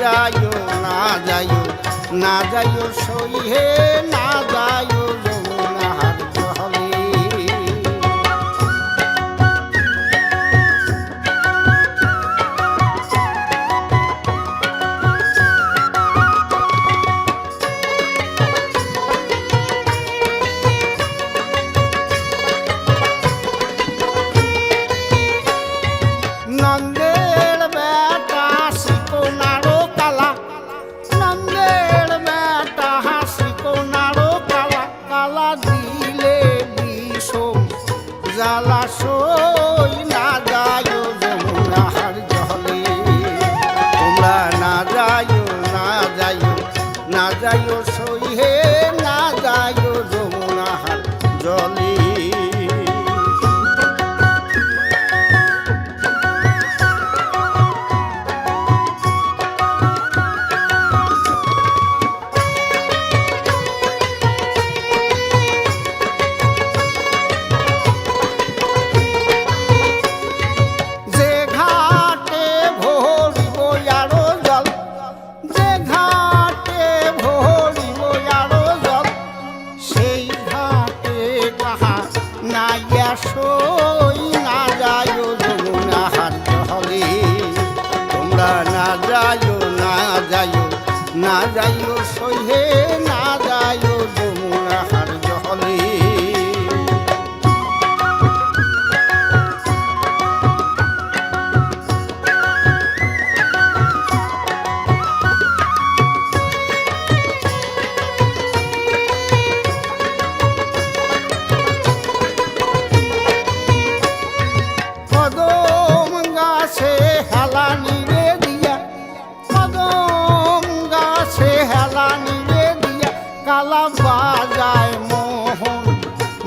যাইও না যাইও না যাইও সই হে নন্দের বেটা শিকোনারো কালা কালা দিলে বিষম জ্বালা সই না যায় যমুনার জলে তোমরা না যায় না যায় না যায় না যাইও সই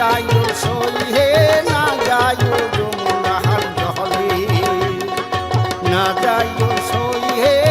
যাইও না যাইও সই হে